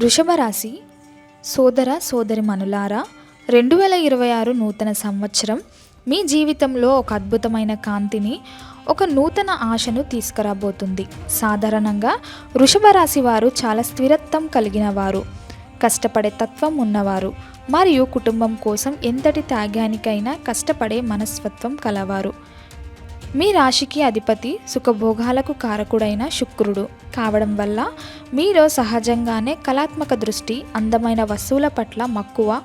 వృషభరాశి సోదర సోదరి మనులారా రెండు వేల ఇరవై ఆరు నూతన సంవత్సరం మీ జీవితంలో ఒక అద్భుతమైన కాంతిని ఒక నూతన ఆశను తీసుకురాబోతుంది. సాధారణంగా వృషభ రాశి వారు చాలా స్థిరత్వం కలిగిన వారు కష్టపడే తత్వం ఉన్నవారు మరియు కుటుంబం కోసం ఎంతటి త్యాగానికైనా కష్టపడే మనస్తత్వం కలవారు. మీ రాశికి అధిపతి సుఖభోగాలకు కారకుడైన శుక్రుడు కావడం వల్ల మీలో సహజంగానే కళాత్మక దృష్టి అందమైన వస్తువుల పట్ల మక్కువ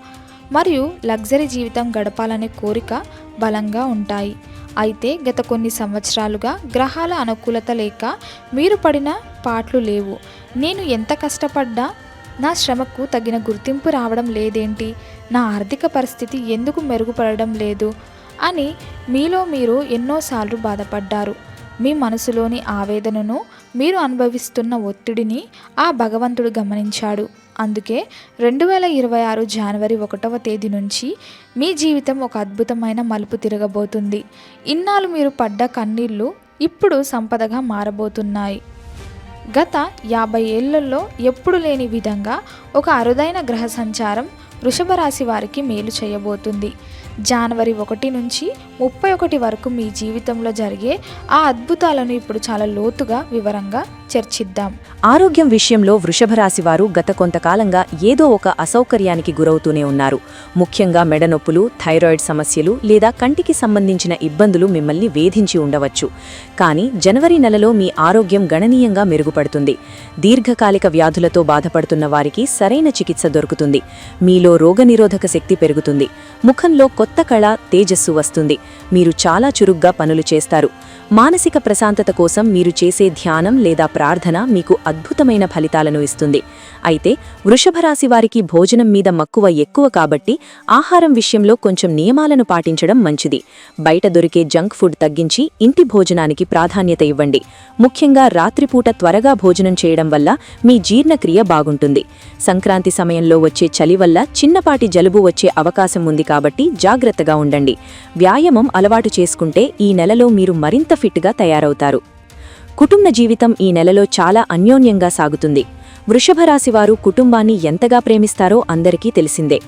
మరియు లగ్జరీ జీవితం గడపాలనే కోరిక బలంగా ఉంటాయి. అయితే గత కొన్ని సంవత్సరాలుగా గ్రహాల అనుకూలత లేక మీరు పడిన పాటలు లేవు. నేను ఎంత కష్టపడ్డా నా శ్రమకు తగిన గుర్తింపు రావడం లేదేంటి? నా ఆర్థిక పరిస్థితి ఎందుకు మెరుగుపడడం లేదు? అని మీలో మీరు ఎన్నోసార్లు బాధపడ్డారు. మీ మనసులోని ఆవేదనను మీరు అనుభవిస్తున్న ఒత్తిడిని ఆ భగవంతుడు గమనించాడు. అందుకే రెండు వేల ఇరవై ఆరు జనవరి ఒకటవ తేదీ నుంచి మీ జీవితం ఒక అద్భుతమైన మలుపు తిరగబోతుంది. ఇన్నాళ్ళు మీరు పడ్డ కన్నీళ్ళు ఇప్పుడు సంపదగా మారబోతున్నాయి. గత యాభై ఏళ్ళలో ఎప్పుడు లేని విధంగా ఒక అరుదైన గ్రహ సంచారం వృషభ రాశి వారికి మేలు చేయబోతుంది. జనవరి ఒకటి నుంచి ముప్పై ఒకటి వరకు మీ జీవితంలో జరిగే ఆ అద్భుతాలను ఇప్పుడు చాలా లోతుగా వివరంగా చర్చిద్దాం. ఆరోగ్యం విషయంలో వృషభ రాశి వారు గత కొంతకాలంగా ఏదో ఒక అసౌకర్యానికి గురవుతూనే ఉన్నారు. ముఖ్యంగా మెడనొప్పులు థైరాయిడ్ సమస్యలు లేదా కంటికి సంబంధించిన ఇబ్బందులు మిమ్మల్ని వేధించి ఉండవచ్చు. కానీ జనవరి నెలలో మీ ఆరోగ్యం గణనీయంగా మెరుగుపడుతుంది. దీర్ఘకాలిక వ్యాధులతో బాధపడుతున్న వారికి సరైన చికిత్స దొరుకుతుంది. మీలో రోగనిరోధక శక్తి పెరుగుతుంది. ముఖంలో కొత్త కొత్త కళ తేజస్సు వస్తుంది. మీరు చాలా చురుగ్గా పనులు చేస్తారు. మానసిక ప్రశాంతత కోసం మీరు చేసే ధ్యానం లేదా ప్రార్థన మీకు అద్భుతమైన ఫలితాలను ఇస్తుంది. అయితే వృషభరాశి వారికి భోజనం మీద మక్కువ ఎక్కువ కాబట్టి ఆహారం విషయంలో కొంచెం నియమాలను పాటించడం మంచిది. బయట దొరికే జంక్ ఫుడ్ తగ్గించి ఇంటి భోజనానికి ప్రాధాన్యత ఇవ్వండి. ముఖ్యంగా రాత్రిపూట త్వరగా భోజనం చేయడం వల్ల మీ జీర్ణక్రియ బాగుంటుంది. సంక్రాంతి సమయంలో వచ్చే చలి వల్ల చిన్నపాటి జలుబు వచ్చే అవకాశం ఉంది కాబట్టి జాగ్రత్తగా ఉండండి. వ్యాయామం అలవాటు చేసుకుంటే ఈ నెలలో మీరు మరింత ఫిట్గా తయారవుతారు. కుటుంబ జీవితం ఈ నెలలో చాలా అన్యోన్యంగా సాగుతుంది. వృషభ రాశివారు కుటుంబాన్ని ఎంతగా ప్రేమిస్తారో అందరికీ తెలిసిందే.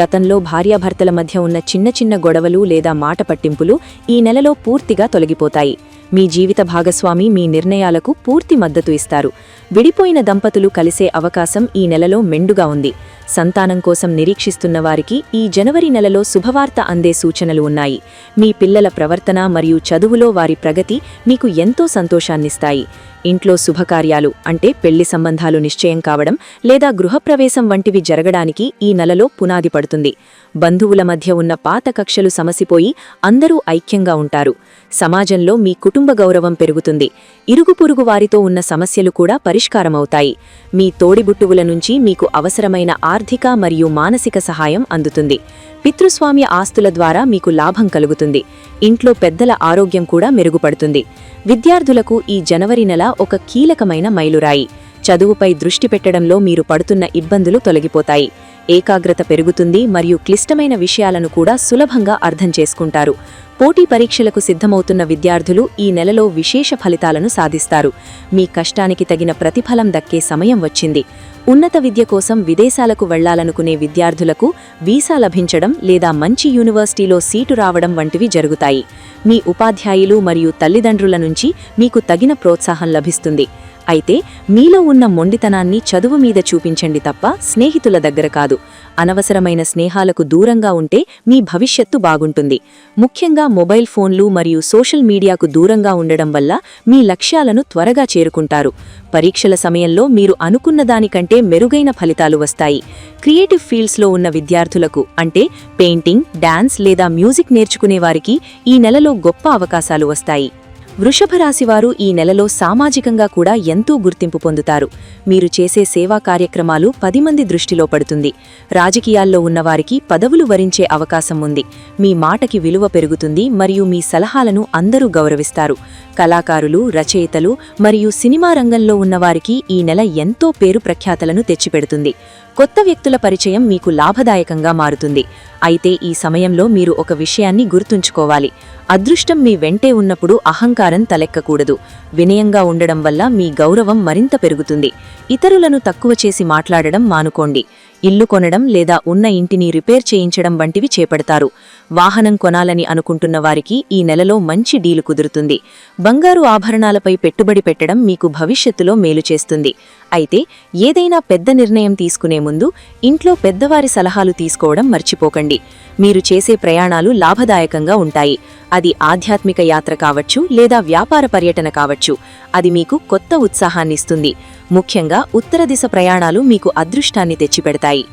గతంలో భార్యాభర్తల మధ్య ఉన్న చిన్న చిన్న గొడవలు లేదా మాట పట్టింపులు ఈ నెలలో పూర్తిగా తొలగిపోతాయి. మీ జీవిత భాగస్వామి మీ నిర్ణయాలకు పూర్తి మద్దతు ఇస్తారు. విడిపోయిన దంపతులు కలిసే అవకాశం ఈ నెలలో మెండుగా ఉంది. సంతానం కోసం నిరీక్షిస్తున్న వారికి ఈ జనవరి నెలలో శుభవార్త అందే సూచనలు ఉన్నాయి. మీ పిల్లల ప్రవర్తన మరియు చదువులో వారి ప్రగతి మీకు ఎంతో సంతోషాన్నిస్తాయి. ఇంట్లో శుభకార్యాలు అంటే పెళ్ళి సంబంధాలు నిశ్చయం కావడం లేదా గృహప్రవేశం వంటివి జరగడానికి ఈ నెలలో పునాది పడుతుంది. బంధువుల మధ్య ఉన్న పాత కక్షలు సమసిపోయి అందరూ ఐక్యంగా ఉంటారు. సమాజంలో మీ కుటుంబ గౌరవం పెరుగుతుంది. ఇరుగు పొరుగు వారితో ఉన్న సమస్యలు కూడా పరిష్కారమవుతాయి. మీ తోడిబుట్టువుల నుంచి మీకు అవసరమైన ఆర్థిక మరియు మానసిక సహాయం అందుతుంది. పితృస్వామ్య ఆస్తుల ద్వారా మీకు లాభం కలుగుతుంది. ఇంట్లో పెద్దల ఆరోగ్యం కూడా మెరుగుపడుతుంది. విద్యార్థులకు ఈ జనవరి నెల ఒక కీలకమైన మైలురాయి. చదువుపై దృష్టి పెట్టడంలో మీరు పడుతున్న ఇబ్బందులు తొలగిపోతాయి. ఏకాగ్రత పెరుగుతుంది మరియు క్లిష్టమైన విషయాలను కూడా సులభంగా అర్థం చేసుకుంటారు. పోటీ పరీక్షలకు సిద్ధమవుతున్న విద్యార్థులు ఈ నెలలో విశేష ఫలితాలను సాధిస్తారు. మీ కష్టానికి తగిన ప్రతిఫలం దక్కే సమయం వచ్చింది. ఉన్నత విద్య కోసం విదేశాలకు వెళ్ళాలనుకునే విద్యార్థులకు వీసా లభించడం లేదా మంచి యూనివర్సిటీలో సీటు రావడం వంటివి జరుగుతాయి. మీ ఉపాధ్యాయులు మరియు తల్లిదండ్రుల నుంచి మీకు తగిన ప్రోత్సాహం లభిస్తుంది. అయితే మీలో ఉన్న మొండితనాన్ని చదువు మీద చూపించండి తప్ప స్నేహితుల దగ్గర కాదు. అనవసరమైన స్నేహాలకు దూరంగా ఉంటే మీ భవిష్యత్తు బాగుంటుంది. ముఖ్యంగా మొబైల్ ఫోన్లు మరియు సోషల్ మీడియాకు దూరంగా ఉండడం వల్ల మీ లక్ష్యాలను త్వరగా చేరుకుంటారు. పరీక్షల సమయంలో మీరు అనుకున్న దానికంటే మెరుగైన ఫలితాలు వస్తాయి. క్రియేటివ్ ఫీల్డ్స్లో ఉన్న విద్యార్థులకు అంటే పెయింటింగ్ డాన్స్ లేదా మ్యూజిక్ నేర్చుకునేవారికి ఈ నెలలో గొప్ప అవకాశాలు వస్తాయి. వృషభ రాశివారు ఈ నెలలో సామాజికంగా కూడా ఎంతో గుర్తింపు పొందుతారు. మీరు చేసే సేవా కార్యక్రమాలు పది మంది దృష్టిలో పడుతుంది. రాజకీయాల్లో ఉన్నవారికి పదవులు వరించే అవకాశం ఉంది. మీ మాటకి విలువ పెరుగుతుంది మరియు మీ సలహాలను అందరూ గౌరవిస్తారు. కళాకారులు రచయితలు మరియు సినిమా రంగంలో ఉన్నవారికి ఈ నెల ఎంతో పేరు ప్రఖ్యాతలను తెచ్చిపెడుతుంది. కొత్త వ్యక్తుల పరిచయం మీకు లాభదాయకంగా మారుతుంది. అయితే ఈ సమయంలో మీరు ఒక విషయాన్ని గుర్తుంచుకోవాలి. అదృష్టం మీ వెంటే ఉన్నప్పుడు అహంకారం తలెక్కకూడదు. వినయంగా ఉండడం వల్ల మీ గౌరవం మరింత పెరుగుతుంది. ఇతరులను తక్కువ చేసి మాట్లాడడం మానుకోండి. ఇల్లు కొనడం లేదా ఉన్న ఇంటిని రిపేర్ చేయించడం వంటివి చేపడతారు. వాహనం కొనాలని అనుకుంటున్న వారికి ఈ నెలలో మంచి డీలు కుదురుతుంది. బంగారు ఆభరణాలపై పెట్టుబడి పెట్టడం మీకు భవిష్యత్తులో మేలు చేస్తుంది. అయితే ఏదైనా పెద్ద నిర్ణయం తీసుకునే ముందు ఇంట్లో పెద్దవారి సలహాలు తీసుకోవడం మర్చిపోకండి. మీరు చేసే ప్రయాణాలు లాభదాయకంగా ఉంటాయి. అది ఆధ్యాత్మిక యాత్ర కావచ్చు లేదా వ్యాపార పర్యటన కావచ్చు. అది మీకు కొత్త ఉత్సాహాన్నిస్తుంది. ముఖ్యంగా ఉత్తర దిశ ప్రయాణాలు మీకు అదృష్టాన్ని తెచ్చిపెడతాయి.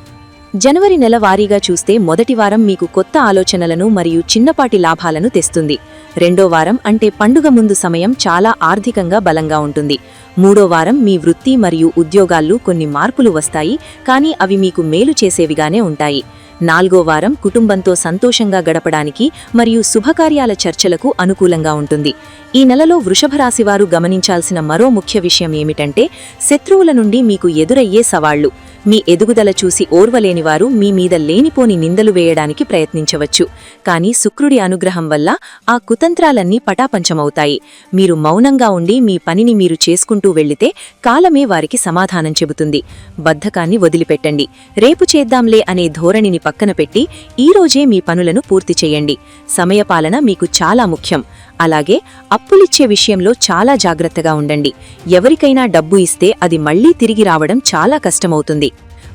జనవరి నెల వారీగా చూస్తే మొదటి వారం మీకు కొత్త ఆలోచనలను మరియు చిన్నపాటి లాభాలను తెస్తుంది. రెండో వారం అంటే పండుగ ముందు సమయం చాలా ఆర్థికంగా బలంగా ఉంటుంది. మూడో వారం మీ వృత్తి మరియు ఉద్యోగాల్లో కొన్ని మార్పులు వస్తాయి కానీ అవి మీకు మేలు చేసేవిగానే ఉంటాయి. నాల్గో వారం కుటుంబంతో సంతోషంగా గడపడానికి మరియు శుభకార్యాల చర్చలకు అనుకూలంగా ఉంటుంది. ఈ నెలలో వృషభరాశివారు గమనించాల్సిన మరో ముఖ్య విషయం ఏమిటంటే శత్రువుల నుండి మీకు ఎదురయ్యే సవాళ్ళు. మీ ఎదుగుదల చూసి ఓర్వలేనివారు మీ మీద లేనిపోని నిందలు వేయడానికి ప్రయత్నించవచ్చు. కానీ శుక్రుడి అనుగ్రహం వల్ల ఆ కుతంత్రాలన్నీ పటాపంచమవుతాయి. మీరు మౌనంగా ఉండి మీ పనిని మీరు చేసుకుంటూ వెళ్ళితే కాలమే వారికి సమాధానం చెబుతుంది. బద్ధకాన్ని వదిలిపెట్టండి. రేపు చేద్దాంలే అనే ధోరణిని పక్కన పెట్టి ఈరోజే మీ పనులను పూర్తి చేయండి. సమయపాలన మీకు చాలా ముఖ్యం. అలాగే అప్పులిచ్చే విషయంలో చాలా జాగ్రత్తగా ఉండండి. ఎవరికైనా డబ్బు ఇస్తే అది మళ్ళీ తిరిగి రావడం చాలా కష్టమవుతుంది.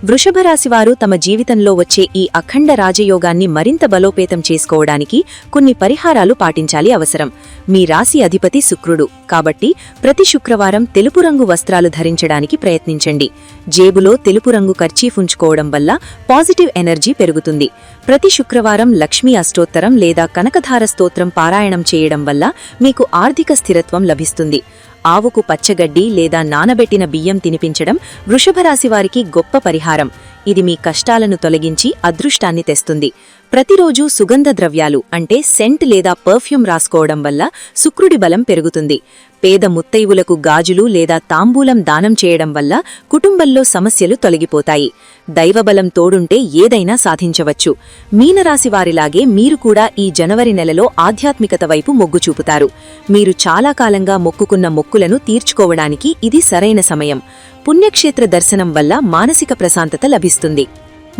వృషభరాశివారు తమ జీవితంలో వచ్చే ఈ అఖండ రాజయోగాన్ని మరింత బలోపేతం చేసుకోవడానికి కొన్ని పరిహారాలు పాటించాలి అవసరం. మీ రాశి అధిపతి శుక్రుడు. కాబట్టి ప్రతి శుక్రవారం తెలుపు రంగు వస్త్రాలు ధరించడానికి ప్రయత్నించండి. జేబులో తెలుపు రంగు కర్చీఫ్ ఉంచుకోవడం వల్ల పాజిటివ్ ఎనర్జీ పెరుగుతుంది. ప్రతి శుక్రవారం లక్ష్మీ అష్టోత్తరం లేదా కనకధార స్తోత్రం పారాయణం చేయడం వల్ల మీకు ఆర్థిక స్థిరత్వం లభిస్తుంది. ఆవుకు పచ్చగడ్డి లేదా నానబెట్టిన బియ్యం తినిపించడం వృషభరాశి వారికి గొప్ప పరిహారం. ఇది మీ కష్టాలను తొలగించి అదృష్టాన్ని తెస్తుంది. ప్రతిరోజు సుగంధ ద్రవ్యాలు అంటే సెంట్ లేదా పర్ఫ్యూమ్ రాసుకోవడం వల్ల శుక్రుడి బలం పెరుగుతుంది. పేద ముత్తైవులకు గాజులు లేదా తాంబూలం దానం చేయడం వల్ల కుటుంబంలో సమస్యలు తొలగిపోతాయి. దైవబలం తోడుంటే ఏదైనా సాధించవచ్చు. మీనరాశి వారిలాగే మీరు కూడా ఈ జనవరి నెలలో ఆధ్యాత్మికత వైపు మొగ్గు చూపుతారు. మీరు చాలా కాలంగా మొక్కుకున్న మొక్కులను తీర్చుకోవడానికి ఇది సరైన సమయం. పుణ్యక్షేత్ర దర్శనం వల్ల మానసిక ప్రశాంతత లభిస్తుంది.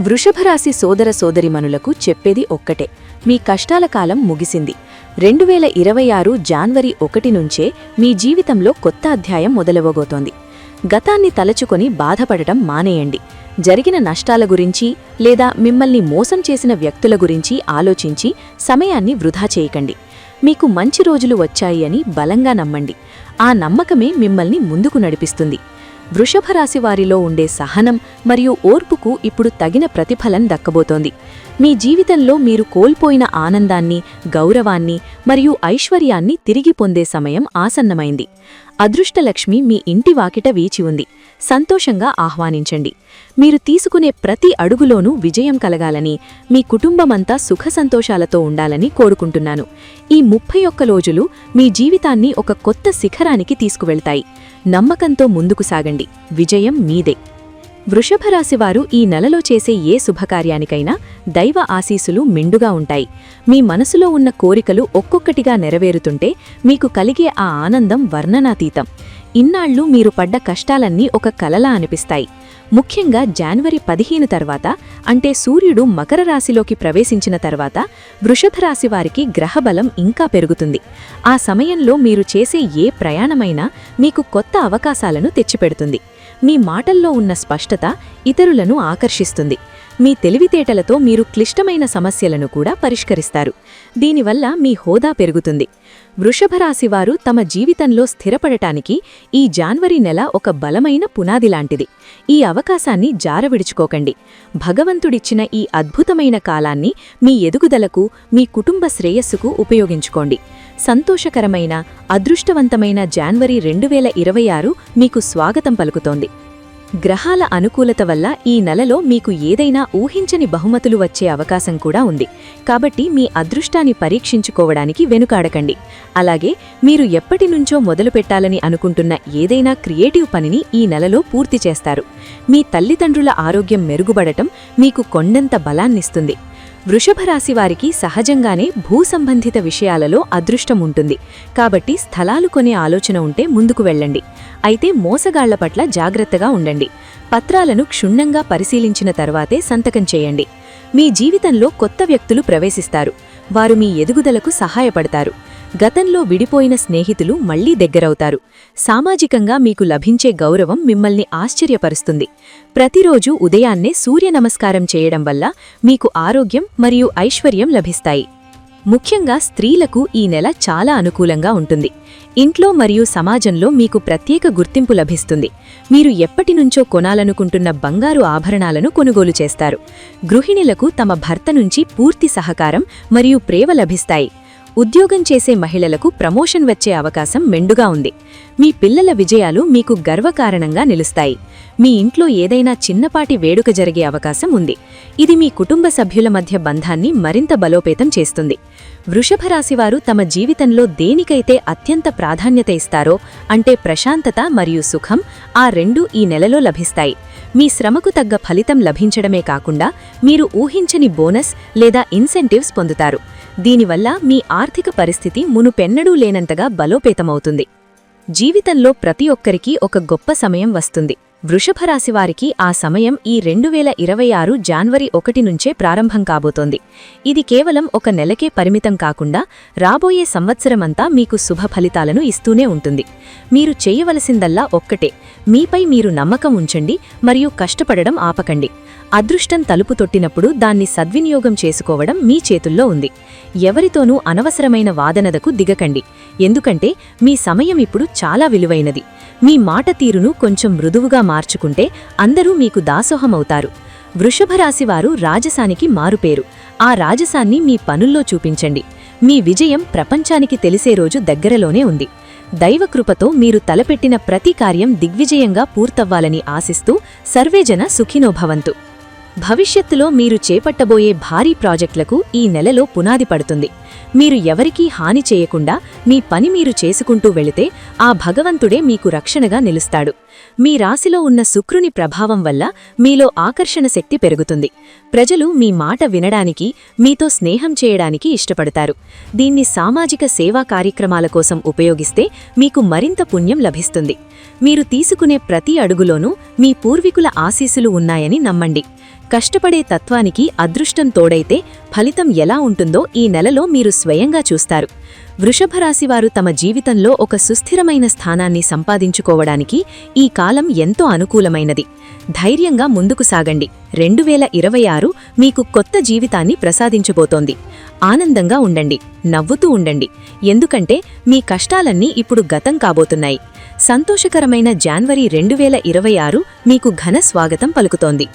వృషభరాశి సోదర సోదరిమనులకు చెప్పేది ఒక్కటే. మీ కష్టాల కాలం ముగిసింది. రెండు వేల ఇరవై ఆరు జాన్వరి ఒకటి నుంచే మీ జీవితంలో కొత్త అధ్యాయం మొదలవబోతోంది. గతాన్ని తలచుకొని బాధపడటం మానేయండి. జరిగిన నష్టాల గురించి లేదా మిమ్మల్ని మోసం చేసిన వ్యక్తుల గురించి ఆలోచించి సమయాన్ని వృధా చేయకండి. మీకు మంచి రోజులు వచ్చాయి అని బలంగా నమ్మండి. ఆ నమ్మకమే మిమ్మల్ని ముందుకు నడిపిస్తుంది. వృషభ రాశి వారిలో ఉండే సహనం మరియు ఓర్పుకు ఇప్పుడు తగిన ప్రతిఫలం దక్కబోతోంది. మీ జీవితంలో మీరు కోల్పోయిన ఆనందాన్ని గౌరవాన్ని మరియు ఐశ్వర్యాన్ని తిరిగి పొందే సమయం ఆసన్నమైంది. అదృష్టలక్ష్మి మీ ఇంటి వాకిట వీచి ఉంది. సంతోషంగా ఆహ్వానించండి. మీరు తీసుకునే ప్రతి అడుగులోనూ విజయం కలగాలని మీ కుటుంబమంతా సుఖ సంతోషాలతో ఉండాలని కోరుకుంటున్నాను. ఈ ముప్పై ఒక్క రోజులు మీ జీవితాన్ని ఒక కొత్త శిఖరానికి తీసుకువెళ్తాయి. నమ్మకంతో ముందుకు సాగండి. విజయం మీదే. వృషభరాశివారు ఈ నెలలో చేసే ఏ శుభకార్యానికైనా దైవ ఆశీసులు మిండుగా ఉంటాయి. మీ మనసులో ఉన్న కోరికలు ఒక్కొక్కటిగా నెరవేరుతుంటే మీకు కలిగే ఆ ఆనందం వర్ణనాతీతం. ఇన్నాళ్ళు మీరు పడ్డ కష్టాలన్నీ ఒక కలలా అనిపిస్తాయి. ముఖ్యంగా జాన్వరి పదిహేను తర్వాత అంటే సూర్యుడు మకర రాశిలోకి ప్రవేశించిన తర్వాత వృషభ వారికి గ్రహబలం ఇంకా పెరుగుతుంది. ఆ సమయంలో మీరు చేసే ఏ ప్రయాణమైనా మీకు కొత్త అవకాశాలను తెచ్చిపెడుతుంది. మీ మాటల్లో ఉన్న స్పష్టత ఇతరులను ఆకర్షిస్తుంది. మీ తెలివితేటలతో మీరు క్లిష్టమైన సమస్యలను కూడా పరిష్కరిస్తారు. దీనివల్ల మీ హోదా పెరుగుతుంది. వృషభరాశివారు తమ జీవితంలో స్థిరపడటానికి ఈ జాన్వరి నెల ఒక బలమైన పునాది లాంటిది. ఈ అవకాశాన్ని జారవిడుచుకోకండి భగవంతుడిచ్చిన ఈ అద్భుతమైన కాలాన్ని మీ ఎదుగుదలకు మీ కుటుంబ శ్రేయస్సుకు ఉపయోగించుకోండి. సంతోషకరమైన అదృష్టవంతమైన జాన్వరి రెండు వేల ఇరవై ఆరు మీకు స్వాగతం పలుకుతోంది. గ్రహాల అనుకూలత వల్ల ఈ నెలలో మీకు ఏదైనా ఊహించని బహుమతులు వచ్చే అవకాశం కూడా ఉంది. కాబట్టి మీ అదృష్టాన్ని పరీక్షించుకోవడానికి వెనుకాడకండి. అలాగే మీరు ఎప్పటి నుంచో మొదలుపెట్టాలని అనుకుంటున్న ఏదైనా క్రియేటివ్ పనిని ఈ నెలలో పూర్తి చేస్తారు. మీ తల్లిదండ్రుల ఆరోగ్యం మెరుగుపడటం మీకు కొండంత బలాన్నిస్తుంది. వృషభ రాశి వారికి సహజంగానే భూ సంబంధిత విషయాలలో అదృష్టం ఉంటుంది. కాబట్టి స్థలాలు కొనే ఆలోచన ఉంటే ముందుకు వెళ్ళండి. అయితే మోసగాళ్ళ పట్ల జాగ్రత్తగా ఉండండి. పత్రాలను క్షుణ్ణంగా పరిశీలించిన తర్వాతే సంతకం చేయండి. మీ జీవితంలో కొత్త వ్యక్తులు ప్రవేశిస్తారు. వారు మీ ఎదుగుదలకు సహాయపడతారు. గతంలో విడిపోయిన స్నేహితులు మళ్ళీ దగ్గరవుతారు. సామాజికంగా మీకు లభించే గౌరవం మిమ్మల్ని ఆశ్చర్యపరుస్తుంది. ప్రతిరోజు ఉదయాన్నే సూర్య నమస్కారం చేయడం వల్ల మీకు ఆరోగ్యం మరియు ఐశ్వర్యం లభిస్తాయి. ముఖ్యంగా స్త్రీలకు ఈ నెల చాలా అనుకూలంగా ఉంటుంది. ఇంట్లో మరియు సమాజంలో మీకు ప్రత్యేక గుర్తింపు లభిస్తుంది. మీరు ఎప్పటినుంచో కొనాలనుకుంటున్న బంగారు ఆభరణాలను కొనుగోలు చేస్తారు. గృహిణులకు తమ భర్త నుంచి పూర్తి సహకారం మరియు ప్రేమ లభిస్తాయి. ఉద్యోగం చేసే మహిళలకు ప్రమోషన్ వచ్చే అవకాశం మెండుగా ఉంది. మీ పిల్లల విజయాలు మీకు గర్వకారణంగా నిలుస్తాయి. మీ ఇంట్లో ఏదైనా చిన్నపాటి వేడుక జరిగే అవకాశం ఉంది. ఇది మీ కుటుంబ సభ్యుల మధ్య బంధాన్ని మరింత బలోపేతం చేస్తుంది. వృషభరాశివారు తమ జీవితంలో దేనికైతే అత్యంత ప్రాధాన్యత ఇస్తారో అంటే ప్రశాంతత మరియు సుఖం ఆ రెండూ ఈ నెలలో లభిస్తాయి. మీ శ్రమకు తగ్గ ఫలితం లభించడమే కాకుండా మీరు ఊహించని బోనస్ లేదా ఇన్సెంటివ్స్ పొందుతారు. దీనివల్ల మీ ఆర్థిక పరిస్థితి మునుపెన్నడూ లేనంతగా బలోపేతమవుతుంది. జీవితంలో ప్రతి ఒక్కరికి ఒక గొప్ప సమయం వస్తుంది. వృషభరాశివారికి ఆ సమయం ఈ రెండు వేల ఇరవై ఆరు జాన్వరి ఒకటి నుంచే ప్రారంభం కాబోతోంది. ఇది కేవలం ఒక నెలకే పరిమితం కాకుండా రాబోయే సంవత్సరమంతా మీకు శుభ ఫలితాలను ఇస్తూనే ఉంటుంది. మీరు చేయవలసిందల్లా ఒక్కటే. మీపై మీరు నమ్మకం ఉంచండి మరియు కష్టపడడం ఆపకండి. అదృష్టం తలుపు తొట్టినప్పుడు దాన్ని సద్వినియోగం చేసుకోవడం మీ చేతుల్లో ఉంది. ఎవరితోనూ అనవసరమైన వాదనదకు దిగకండి. ఎందుకంటే మీ సమయం ఇప్పుడు చాలా విలువైనది. మీ మాట తీరును కొంచెం మృదువుగా మార్చుకుంటే అందరూ మీకు దాసోహమవుతారు. వృషభరాశివారు రాజసానికి మారుపేరు. ఆ రాజసాన్ని మీ పనుల్లో చూపించండి. మీ విజయం ప్రపంచానికి తెలిసే రోజు దగ్గరలోనే ఉంది. దైవకృపతో మీరు తలపెట్టిన ప్రతి కార్యం దిగ్విజయంగా పూర్తవ్వాలని ఆశిస్తూ సర్వేజన సుఖినోభవంతు. భవిష్యత్తులో మీరు చేపట్టబోయే భారీ ప్రాజెక్టులకు ఈ నెలలో పునాది పడుతుంది. మీరు ఎవరికీ హాని చేయకుండా మీ పని మీరు చేసుకుంటూ వెళితే ఆ భగవంతుడే మీకు రక్షణగా నిలుస్తాడు. మీ రాశిలో ఉన్న శుక్రుని ప్రభావం వల్ల మీలో ఆకర్షణ శక్తి పెరుగుతుంది. ప్రజలు మీ మాట వినడానికి మీతో స్నేహం చేయడానికి ఇష్టపడతారు. దీన్ని సామాజిక సేవా కార్యక్రమాల కోసం ఉపయోగిస్తే మీకు మరింత పుణ్యం లభిస్తుంది. మీరు తీసుకునే ప్రతి అడుగులోనూ మీ పూర్వీకుల ఆశీసులు ఉన్నాయని నమ్మండి. కష్టపడే తత్వానికి అదృష్టం తోడైతే ఫలితం ఎలా ఉంటుందో ఈ నెలలో మీరు స్వయంగా చూస్తారు. వృషభరాశివారు తమ జీవితంలో ఒక సుస్థిరమైన స్థానాన్ని సంపాదించుకోవడానికి ఈ కాలం ఎంతో అనుకూలమైనది. ధైర్యంగా ముందుకు సాగండి. రెండు వేల ఇరవై ఆరు మీకు కొత్త జీవితాన్ని ప్రసాదించబోతోంది. ఆనందంగా ఉండండి. నవ్వుతూ ఉండండి. ఎందుకంటే మీ కష్టాలన్నీ ఇప్పుడు గతం కాబోతున్నాయి. సంతోషకరమైన జాన్వరి రెండు వేల ఇరవై ఆరు మీకు ఘన స్వాగతం పలుకుతోంది.